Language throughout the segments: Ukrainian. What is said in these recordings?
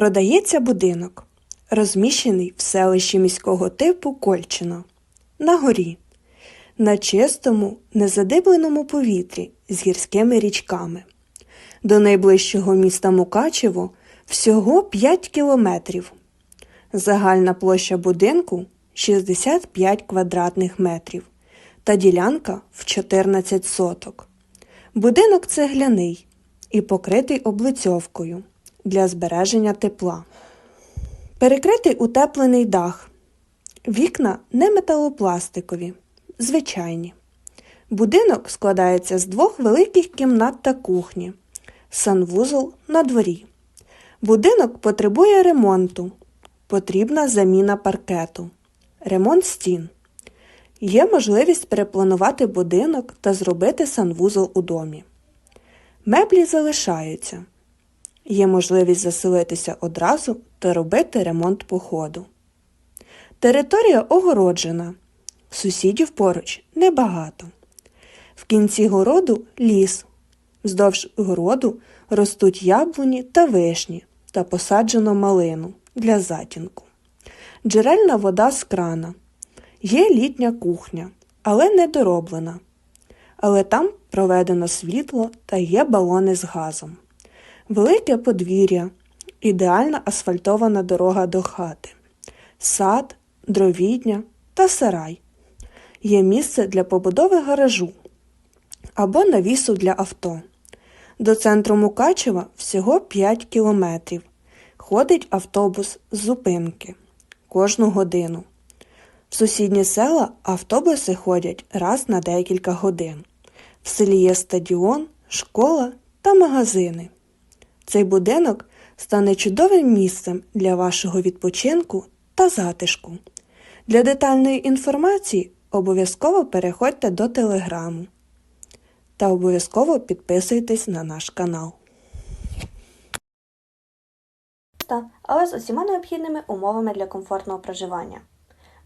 Продається будинок, розміщений в селищі міського типу Кольчино, на горі, на чистому, незадибленому повітрі з гірськими річками. До найближчого міста Мукачево всього 5 кілометрів. Загальна площа будинку 65 квадратних метрів та ділянка в 14 соток. Будинок цегляний і покритий облицьовкою для збереження тепла. Перекритий утеплений дах. Вікна не металопластикові, звичайні. Будинок складається з двох великих кімнат та кухні, санвузол на дворі. Будинок потребує ремонту. Потрібна заміна паркету, ремонт стін. Є можливість перепланувати будинок та зробити санвузол у домі. Меблі залишаються. Є можливість заселитися одразу та робити ремонт по ходу. Територія огороджена. Сусідів поруч небагато. В кінці городу ліс. Вздовж городу ростуть яблуні та вишні та посаджено малину для затінку. Джерельна вода з крана. Є літня кухня, але не дороблена. Але там проведено світло та є балони з газом. Велике подвір'я, ідеальна асфальтована дорога до хати, сад, дровідня та сарай. Є місце для побудови гаражу або навісу для авто. До центру Мукачева всього 5 кілометрів. Ходить автобус з зупинки кожну годину. В сусідні села автобуси ходять раз на декілька годин. В селі є стадіон, школа та магазини. Цей будинок стане чудовим місцем для вашого відпочинку та затишку. Для детальної інформації обов'язково переходьте до телеграму та обов'язково підписуйтесь на наш канал. але з усіма необхідними умовами для комфортного проживання.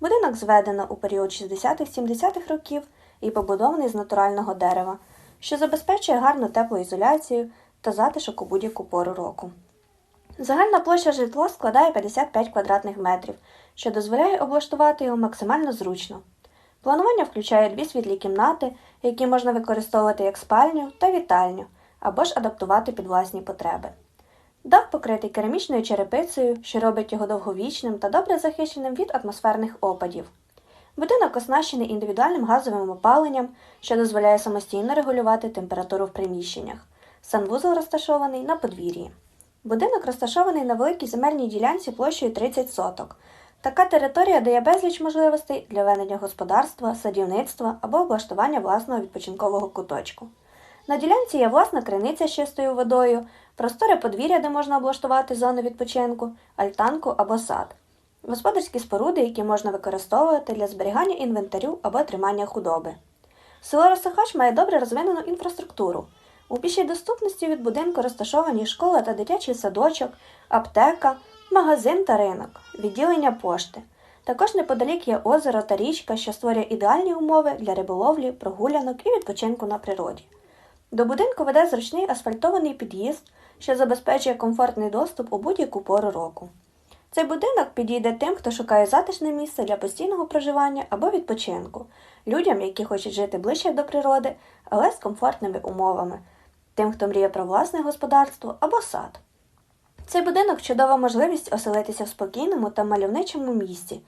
Будинок зведено у період 60-70-х років і побудований з натурального дерева, що забезпечує гарну теплоізоляцію та затишок у будь-яку пору року. Загальна площа житла складає 55 квадратних метрів, що дозволяє облаштувати його максимально зручно. Планування включає дві світлі кімнати, які можна використовувати як спальню та вітальню, або ж адаптувати під власні потреби. Дах покритий керамічною черепицею, що робить його довговічним та добре захищеним від атмосферних опадів. Будинок оснащений індивідуальним газовим опаленням, що дозволяє самостійно регулювати температуру в приміщеннях. Санвузол розташований на подвір'ї. Будинок розташований на великій земельній ділянці площею 30 соток. Така територія дає безліч можливостей для ведення господарства, садівництва або облаштування власного відпочинкового куточку. На ділянці є власна криниця з чистою водою, просторе подвір'я, де можна облаштувати зону відпочинку, альтанку або сад, господарські споруди, які можна використовувати для зберігання інвентарю або тримання худоби. Село Росахач має добре розвинену інфраструктуру. У пішій доступності від будинку розташовані школа та дитячий садочок, аптека, магазин та ринок, відділення пошти. Також неподалік є озеро та річка, що створює ідеальні умови для риболовлі, прогулянок і відпочинку на природі. До будинку веде зручний асфальтований під'їзд, що забезпечує комфортний доступ у будь-яку пору року. Цей будинок підійде тим, хто шукає затишне місце для постійного проживання або відпочинку, людям, які хочуть жити ближче до природи, але з комфортними умовами, тим, хто мріє про власне господарство або сад. Цей будинок чудова можливість оселитися в спокійному та мальовничому місці,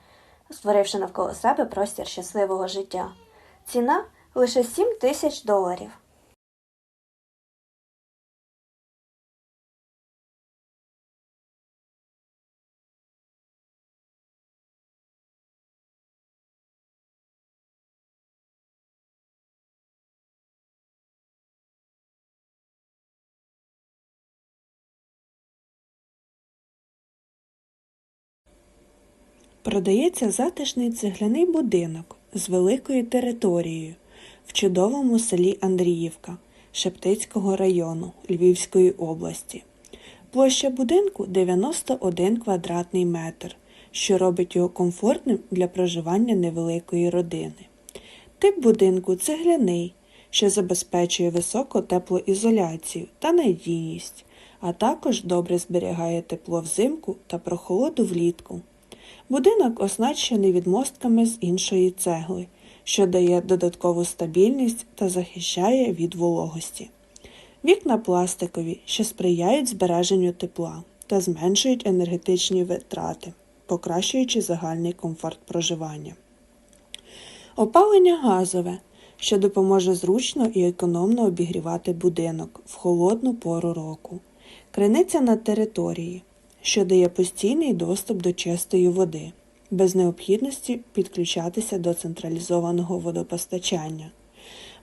створивши навколо себе простір щасливого життя. Ціна лише 7 тисяч доларів. Продається затишний цегляний будинок з великою територією в чудовому селі Андріївка Шептицького району Львівської області. Площа будинку 91 квадратний метр, що робить його комфортним для проживання невеликої родини. Тип будинку цегляний, що забезпечує високу теплоізоляцію та надійність, а також добре зберігає тепло взимку та прохолоду влітку. Будинок оснащений відмостками з іншої цегли, що дає додаткову стабільність та захищає від вологості. Вікна пластикові, що сприяють збереженню тепла та зменшують енергетичні витрати, покращуючи загальний комфорт проживання. Опалення газове, що допоможе зручно і економно обігрівати будинок в холодну пору року. Криниця на території, що дає постійний доступ до чистої води, без необхідності підключатися до централізованого водопостачання.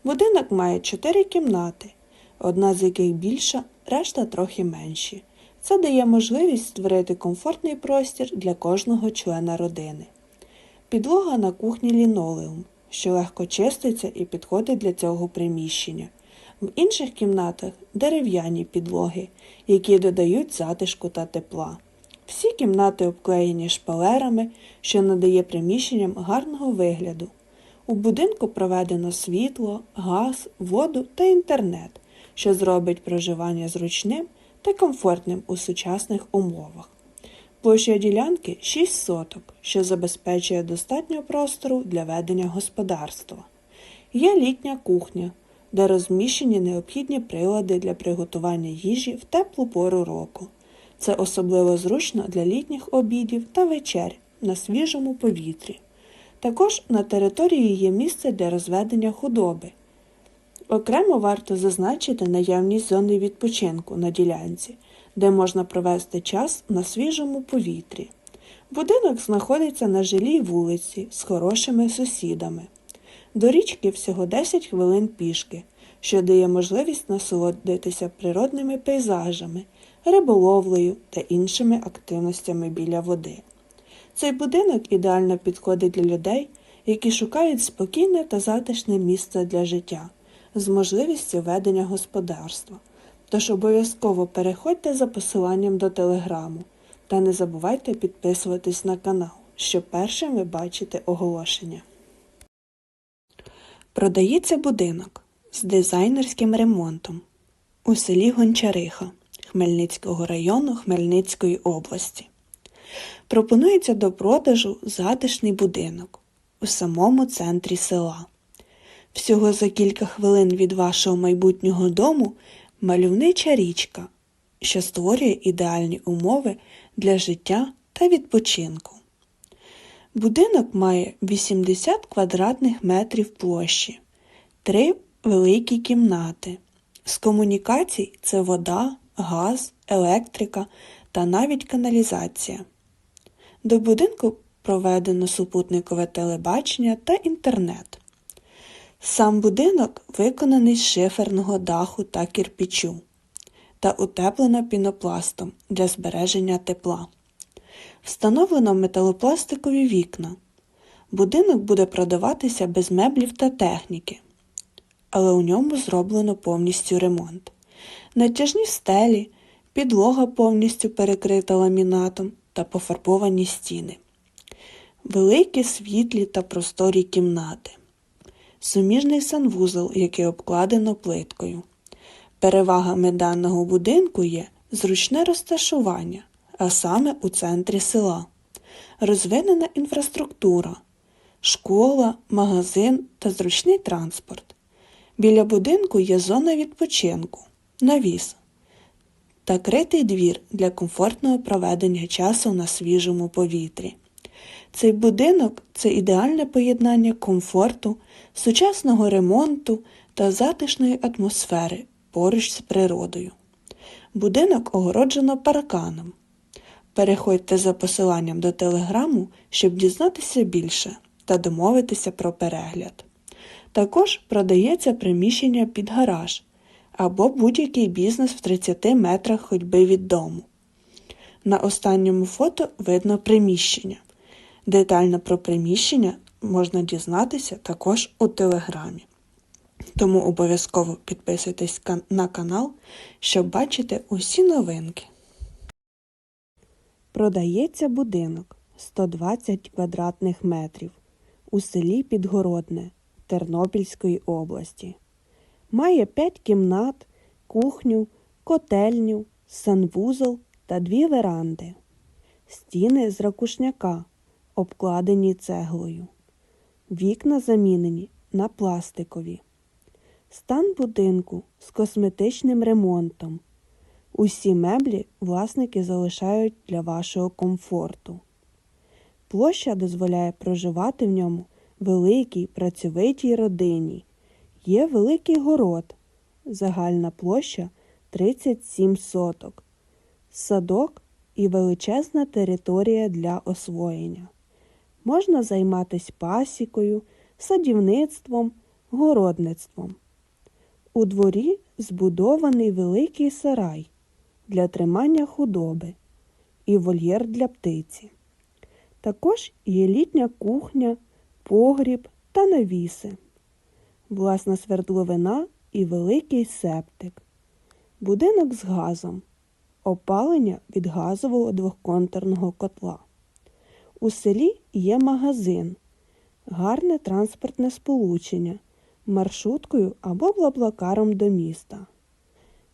Будинок має чотири кімнати, одна з яких більша, решта трохи менші. Це дає можливість створити комфортний простір для кожного члена родини. Підлога на кухні лінолеум, що легко чиститься і підходить для цього приміщення. В інших кімнатах дерев'яні підлоги, які додають затишку та тепла. Всі кімнати обклеєні шпалерами, що надає приміщенням гарного вигляду. У будинку проведено світло, газ, воду та інтернет, що зробить проживання зручним та комфортним у сучасних умовах. Площа ділянки 6 соток, що забезпечує достатньо простору для ведення господарства. Є літня кухня, де розміщені необхідні прилади для приготування їжі в теплу пору року. Це особливо зручно для літніх обідів та вечер на свіжому повітрі. Також на території є місце для розведення худоби. Окремо варто зазначити наявність зони відпочинку на ділянці, де можна провести час на свіжому повітрі. Будинок знаходиться на жилій вулиці з хорошими сусідами. До річки всього 10 хвилин пішки, що дає можливість насолодитися природними пейзажами, риболовлею та іншими активностями біля води. Цей будинок ідеально підходить для людей, які шукають спокійне та затишне місце для життя з можливістю ведення господарства. Тож обов'язково переходьте за посиланням до телеграму та не забувайте підписуватись на канал, щоб першими бачити оголошення. Продається будинок з дизайнерським ремонтом у селі Гончариха Хмельницького району Хмельницької області. Пропонується до продажу затишний будинок у самому центрі села. Всього за кілька хвилин від вашого майбутнього дому мальовнича річка, що створює ідеальні умови для життя та відпочинку. Будинок має 80 квадратних метрів площі, три великі кімнати. З комунікацій це вода, газ, електрика та навіть каналізація. До будинку проведено супутникове телебачення та інтернет. Сам будинок виконаний з шиферного даху та кірпічу та утеплено пінопластом для збереження тепла. Встановлено металопластикові вікна. Будинок буде продаватися без меблів та техніки, але у ньому зроблено повністю ремонт. Натяжні стелі, підлога повністю перекрита ламінатом та пофарбовані стіни. Великі світлі та просторі кімнати. Суміжний санвузол, який обкладено плиткою. Перевагами даного будинку є зручне розташування, а саме у центрі села, розвинена інфраструктура, школа, магазин та зручний транспорт. Біля будинку є зона відпочинку, навіс та критий двір для комфортного проведення часу на свіжому повітрі. Цей будинок це ідеальне поєднання комфорту, сучасного ремонту та затишної атмосфери поруч з природою. Будинок огороджено парканом. Переходьте за посиланням до телеграму, щоб дізнатися більше та домовитися про перегляд. Також продається приміщення під гараж або будь-який бізнес в 30 метрах ходьби від дому. На останньому фото видно приміщення. Детально про приміщення можна дізнатися також у телеграмі. Тому обов'язково підписуйтесь на канал, щоб бачити усі новинки. Продається будинок 120 квадратних метрів у селі Підгородне Тернопільської області. Має 5 кімнат, кухню, котельню, санвузол та дві веранди. Стіни з ракушняка, обкладені цеглою. Вікна замінені на пластикові. Стан будинку з косметичним ремонтом. Усі меблі власники залишають для вашого комфорту. Площа дозволяє проживати в ньому великій працьовитій родині. Є великий город, загальна площа 37 соток, садок і величезна територія для освоєння. Можна займатися пасікою, садівництвом, городництвом. У дворі збудований великий сарай для тримання худоби і вольєр для птиці. Також є літня кухня, погріб та навіси, власна свердловина і великий септик, будинок з газом, опалення від газового двохконтурного котла. У селі є магазин, гарне транспортне сполучення маршруткою або блаблакаром до міста.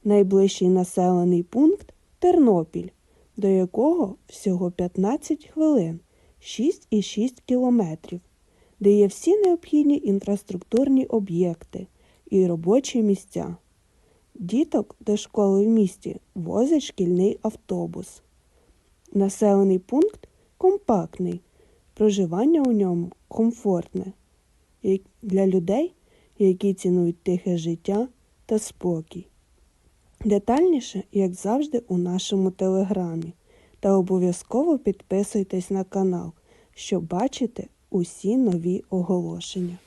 Найближчий населений пункт Тернопіль, до якого всього 15 хвилин 6,6 кілометрів, де є всі необхідні інфраструктурні об'єкти і робочі місця. Діток до школи в місті возить шкільний автобус. Населений пункт компактний, проживання у ньому комфортне для людей, які цінують тихе життя та спокій. Детальніше, як завжди, у нашому телеграмі. Та обов'язково підписуйтесь на канал, щоб бачити усі нові оголошення.